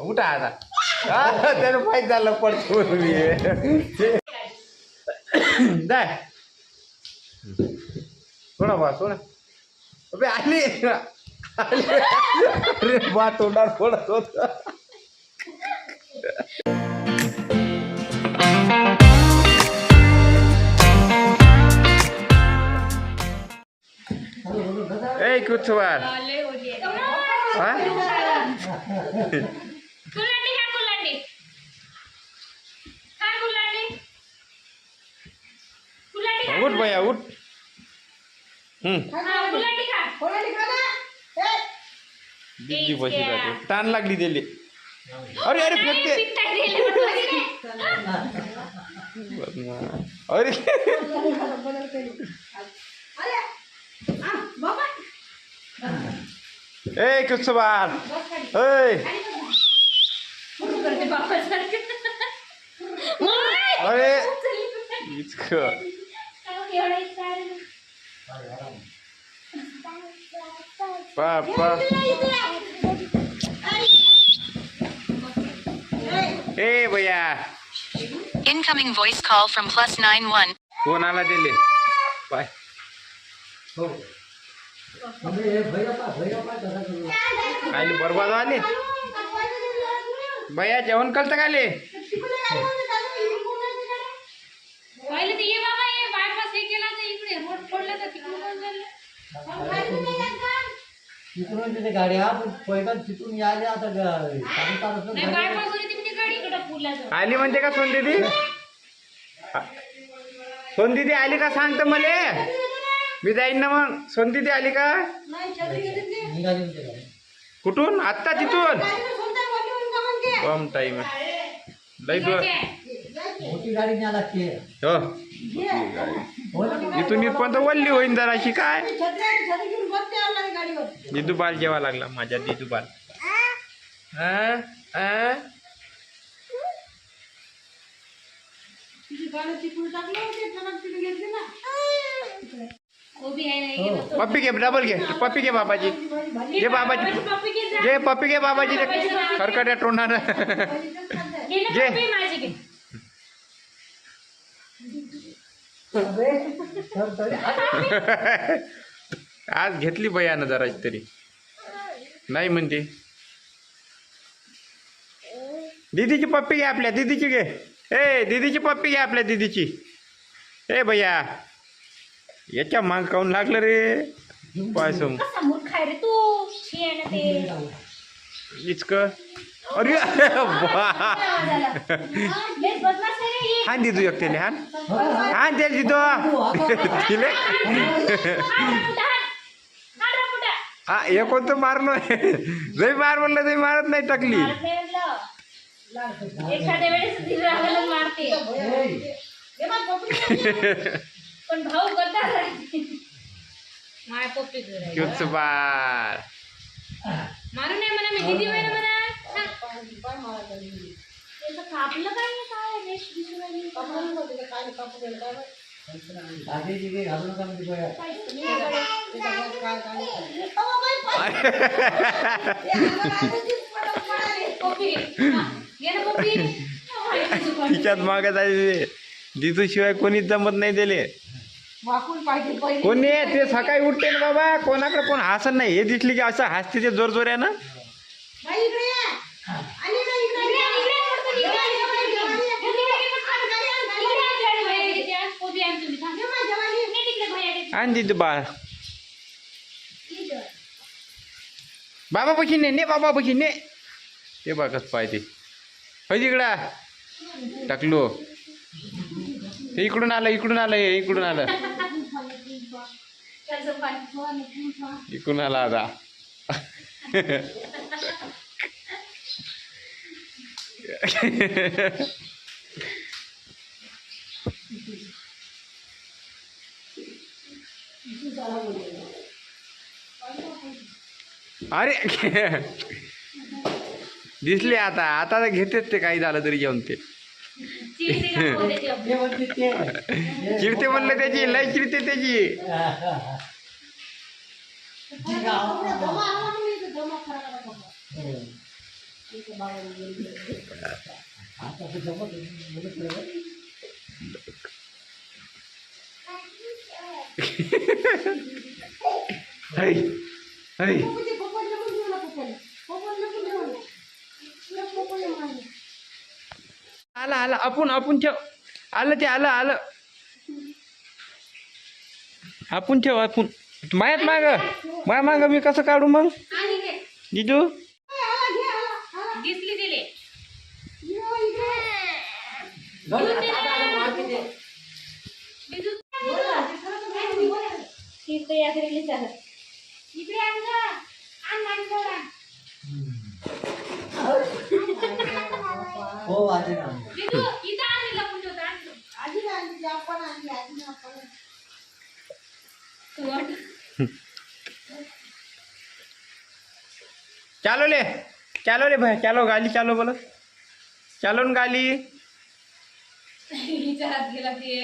उठा आता हा, त्यानं माहीत झालं पडतो मी जाय सोडा बा सोडा अबे आली आली. अरे कुचवार हा? कुलांडी खा कुलांडी खा कुलांडी कुलांडी खा उठ भैया उठ. हम्म. हा, कुलांडी खा. दिदी बशी जाते. ताण लागली दिली. अरे अरे फेकते. अरे. ए बापासारखं. ओय! अरे. पापा ए भैया Incoming voice call from plus nine one. Phone आला दिले पाय काय बरबाद आले? भैया जेवण करतं काय पहिले ते ये बाबा ये बायपास हे केला तर इकडे. रोड फोडला तर तिकडून कोण चाललं? तिकडून तिथे गाडी हा पण पहिला तिथून यायला आता. आली म्हणते का सोन दिदी? सोन दिदी आली का सांगत मले? मी जाईन ना मग सोन दिदी आली का? ते. कुठून? आत्ता तिथून? कम टाइम लई दूर हो. हो? इथून इथपर्यंत वल्ली होईन जराशी काय? दिदूबाल जेवा लागला माझ्या दिदूबाल हा? हा? तो. पप्पी घे डबल घे. पप्पी घे बाबाची पप्पी घे जा. पप्पी घे बाबाची खरकट्या तोंडानं. घे तरी आज घेतली बयानं जराशी तरी. नाही म्हणते. दीदीची पप्पी घे आपल्या. दीदीची घे. ए दीदीची पप्पी घे आपल्या दीदीची. ए भैया. याच्या माग काऊन लागलं रे पायसम कसा मूर्ख आहे रे तू छी आहे ना ते इचक अरे बा. लयच बदमाश आहे रे ही. हान दिदू एकट्याने हान हान त्याला तिले. हा हे कोणतं मारलो जरी मार म्हणलं तरी मारत नाही टाकली. एखाद्या वेळेस तिला मारते पण भाऊ करता माय पप्पी बार मारू नये म्हणा मी म्हणा. हा. कापलं काय काय रेश दिसून नका म्हणजे. तिच्यात मागत आहे दिदू शिवाय कोणीच जमत नाही दिले कोणी ते सकाळी उठते ना बाबा कोणाकडे कोण हसत नाही. हे दिसली की असं हसते ते जोर इकडे, इकडे इकडे, इकडे, इकडे. इकडे, इकडे. इकडे तुम्ही. थांब. ने. आणि बाळ. बाबा पशी ने ने बाबा पशी ने. ते बघत पाहिजे होय तिकडा. टाकलो. इकडून आलं इकडून आलं इकडून आलं. इकडून आला आता. अरे दिसले आता. आता तर घेतेच ते काही झालं तरी जेवण ते. चिडते म्हणलं त्याची लय चिडते त्याची आता तर आलं आलं आपण आपण ठेव. आलं ते आलं आलं. आपण ठेव आपण मायात माग माया माग मी कसं काढू मग. जिजू? इकडे या घरी चालत इकडे आण गं. आण आण गं, आण. हो आजी ना. चालो ले चालो रे भाई चालो गाली चालो बोलो. चालो न गाली. गेला ते